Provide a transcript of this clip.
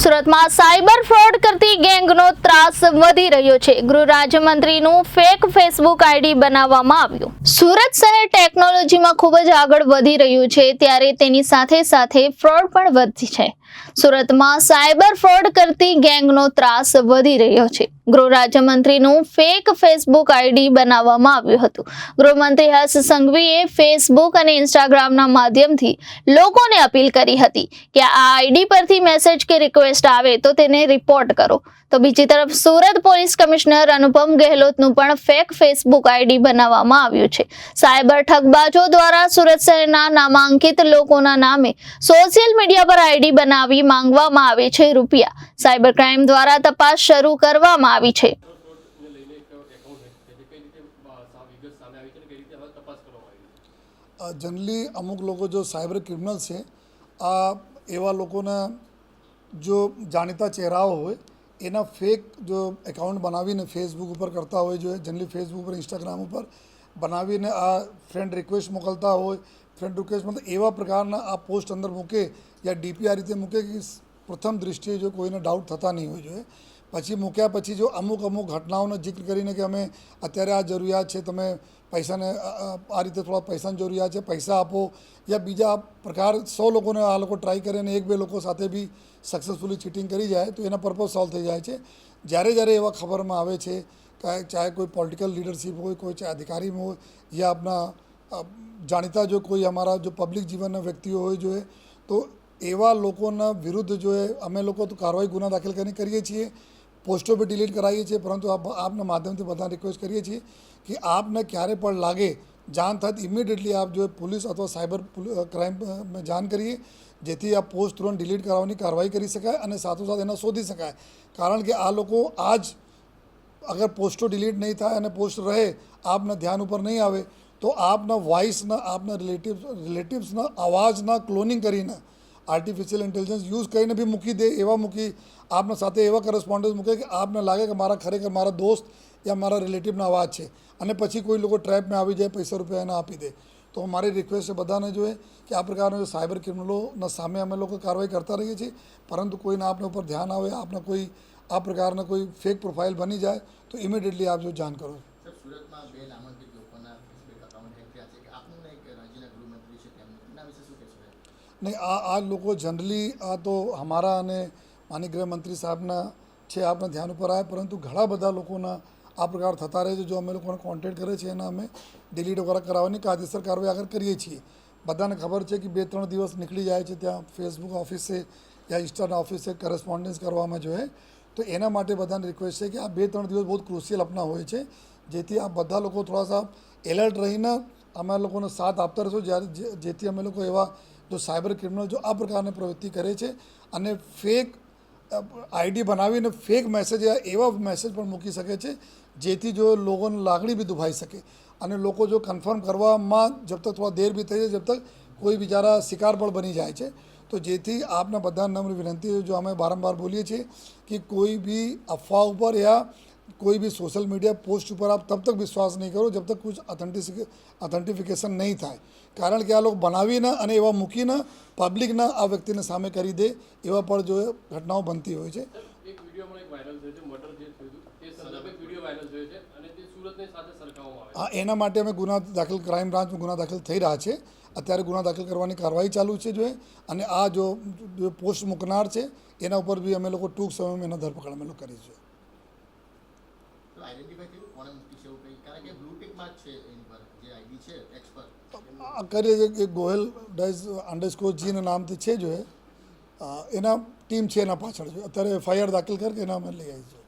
સુરતમાં cyber fraud કરતી ગેંગનો ત્રાસ વધી રહ્યો છે. ગૃહ રાજ્યમંત્રીનું ફેક ફેસબુક આઈડી બનાવવામાં આવ્યું. સુરત શહેર ટેકનોલોજીમાં ખૂબ જ આગળ વધી રહ્યું છે, ત્યારે તેની સાથે સાથે ફ્રોડ પણ વધી છે. સુરતમાં સાયબર ફ્રોડ કરતી ગેંગનો ત્રાસ વધી રહ્યો છે. ગૃહ રાજ્યમંત્રીનું ફેક ફેસબુક આઈડી બનાવવામાં આવ્યું હતું. ગૃહમંત્રી હર્ષ સંઘવીએ ફેસબુક અને ઇન્સ્ટાગ્રામના માધ્યમથી લોકોને અપીલ કરી હતી કે આ આઈડી પરથી મેસેજ કે રિક્વેસ્ટ આવે તો તેને રિપોર્ટ કરો. તો બીજી તરફ સુરત પોલીસ કમિશનર અનુપમ ગેહલોતનું પણ ફેક ફેસબુક આઈડી બનાવવામાં આવ્યું છે. સાયબર ઠગબાજો દ્વારા સુરત શહેરના નામાંકિત લોકોના નામે સોશિયલ મીડિયા પર આઈડી બનાવી માંગવામાં આવે છે રૂપિયા. સાયબર ક્રાઇમ દ્વારા તપાસ શરૂ કરવામાં આવી છે. છે છે છે જનરલી અમુક લોકો જો સાયબર ક્રિમિનલ છે આ એવા લોકોના જો જાણીતા ચહેરાઓ હોય, એના ફેક જો એકાઉન્ટ બનાવીને ફેસબુક ઉપર કરતા હોય, જો જનરલી ફેસબુક ઉપર ઇન્સ્ટાગ્રામ ઉપર બનાવીને આ ફ્રેન્ડ રિક્વેસ્ટ મોકલતા હોય ફ્રેન્ડ રિક્વેસ્ટ મતલબ એવા પ્રકારના આ પોસ્ટ અંદર મૂકે યા ડીપી આ રીતે મૂકે કે પ્રથમ દૃષ્ટિએ જો કોઈને ડાઉટ થતા નહીં હોય જોઈએ પછી મૂક્યા પછી જો અમુક અમુક ઘટનાઓનો જિક્ર કરીને કે અમે અત્યારે આ જરૂરિયાત છે, તમે પૈસાને આ રીતે થોડા પૈસાની જરૂરિયાત છે, પૈસા આપો, યા બીજા પ્રકાર સો લોકોને આ લોકો ટ્રાય કરે અને એક બે લોકો સાથે બી સક્સેસફુલી ચીટિંગ કરી જાય, તો એના પર્પઝ સોલ્વ થઈ જાય છે. જ્યારે જ્યારે એવા ખબરમાં આવે છે કે ચાહે કોઈ પોલિટિકલ લીડરશિપ હોય કોઈ ચાહે અધિકારી હોય યા આપણા અ, જાણીતા જો કોઈ અમારા જો પબ્લિક જીવનના વ્યક્તિઓ હોય જોઈએ તો એવા લોકોના વિરુદ્ધ જોઈએ અમે લોકો તો કાર્યવાહી ગુના દાખલ કરીને કરીએ છીએ પોસ્ટો બી ડિલીટ કરાવીએ છીએ પરંતુ આપ આપના માધ્યમથી બધા રિક્વેસ્ટ કરીએ છીએ કે આપને ક્યારે પણ લાગે જાણ થત ઇમિડિયેટલી આપ જો પોલીસ અથવા સાયબર ક્રાઇમ જાણ કરીએ જેથી આ પોસ્ટ તુરંત ડિલીટ કરાવવાની કાર્યવાહી કરી શકાય અને સાથોસાથ એને શોધી શકાય કારણ કે આ લોકો આજ અગર પોસ્ટો ડિલીટ નહીં થાય અને પોસ્ટ રહે આપના ધ્યાન ઉપર નહીં આવે તો આપના વોઇસના આપના રિલેટિવ રિલેટિવ્સના અવાજના ક્લોનિંગ કરીને આર્ટિફિશિયલ ઇન્ટેલિજન્સ યુઝ કરીને બી મૂકી દે એવા મૂકી આપના સાથે એવા કરસ્પોન્ડન્સ મૂકે કે આપને લાગે કે મારા ખરેખર મારા દોસ્ત યા મારા રિલેટિવના અવાજ છે અને પછી કોઈ લોકો ટ્રેપમાં આવી જાય પૈસા રૂપિયા એને આપી દે તો મારી રિક્વેસ્ટ છે બધાને જોઈએ કે આ પ્રકારના સાયબર ક્રિમિનલોના સામે અમે લોકો કાર્યવાહી કરતા રહીએ છીએ પરંતુ કોઈના આપના ઉપર ધ્યાન આવે આપને કોઈ આ પ્રકારના કોઈ ફેક પ્રોફાઇલ બની જાય તો ઇમિડિયેટલી આપ જો જાણ કરો. નહીં આ આ લોકો જનરલી આ તો અમારા અને માની ગૃહમંત્રી સાહેબના છે આપના ધ્યાન ઉપર આવ્યા પરંતુ ઘણા બધા લોકોના આ પ્રકાર થતા રહે છે જો અમે લોકોને કોન્ટેક્ટ કરે છે એના અમે ડિલીટ વગેરે કરાવવાની કાયદેસર કાર્યવાહી આગળ કરીએ છીએ. બધાને ખબર છે કે બે ત્રણ દિવસ નીકળી જાય છે ત્યાં ફેસબુક ઓફિસે યા ઇન્સ્ટાના ઓફિસે કરસ્પોન્ડન્સ કરવામાં જોઈએ તો એના માટે બધાને રિક્વેસ્ટ છે કે આ બે ત્રણ દિવસ બહુ ક્રુશિયલ આપના હોય છે. જેથી આ બધા લોકો થોડા સા એલર્ટ રહીને અમે લોકોનો સાથ આપતા રહેશો. જ્યારે જેથી અમે લોકો એવા જો સાયબર ક્રિમિનલ જો આ પ્રકારની પ્રવૃત્તિ કરે છે અને ફેક આઈડી બનાવીને ફેક મેસેજ એવા મેસેજ પણ મૂકી શકે છે, જેથી જો લોકોની લાગણી બી દુભાઈ શકે. અને લોકો જો કન્ફર્મ કરવામાં જબ તક થોડા દેર બી થઈ જાય, જબ તક કોઈ બિચારા શિકાર પણ બની જાય છે. તો જેથી આપને બધા નમ્ર વિનંતી છે જો અમે વારંવાર બોલીએ છીએ કે કોઈ બી અફવા ઉપર યા कोई भी सोशल मीडिया पोस्ट ઉપર આપ તબ તક વિશ્વાસ નહીં કરો જબ તક કુછ ऑथेंटिक ऑथेंटिफिकेशन નહીં થાય કારણ કે આ લોકો બનાવીને અને એવા મૂકીને પબ્લિકના આ વ્યક્તિને સામે કરી દે એવા પણ જો ઘટનાઓ બનતી હોય છે એક વિડીયો પણ એક વાયરલ થયો છે મર્ડર જે થયું હતું તે સંદર્ભે એક વિડીયો વાયરલ થયો છે અને તે સુરતની સાથે સરખાવવામાં આવે આ એના માટે અમે ગુના દાખલ ક્રાઇમ બ્રાન્ચમાં ગુના દાખલ થઈ રહ્યા છે અત્યારે ગુના દાખલ કરવાની કાર્યવાહી ચાલુ છે જોઈએ અને આ જો પોસ્ટ મૂકનાર છે એના ઉપર બી અમે લોકો ટૂંક સમયમાં એના ધરપકડ અમે લોકો કરી છે. કરીએ છે ગોહેલ ડેઝ અંડરસ્કોર જીના નામથી છે જોઈએ એના ટીમ છે એના પાછળ છે અત્યારે એફઆઈઆર દાખલ કરીને એના અમે લઈ આવી છે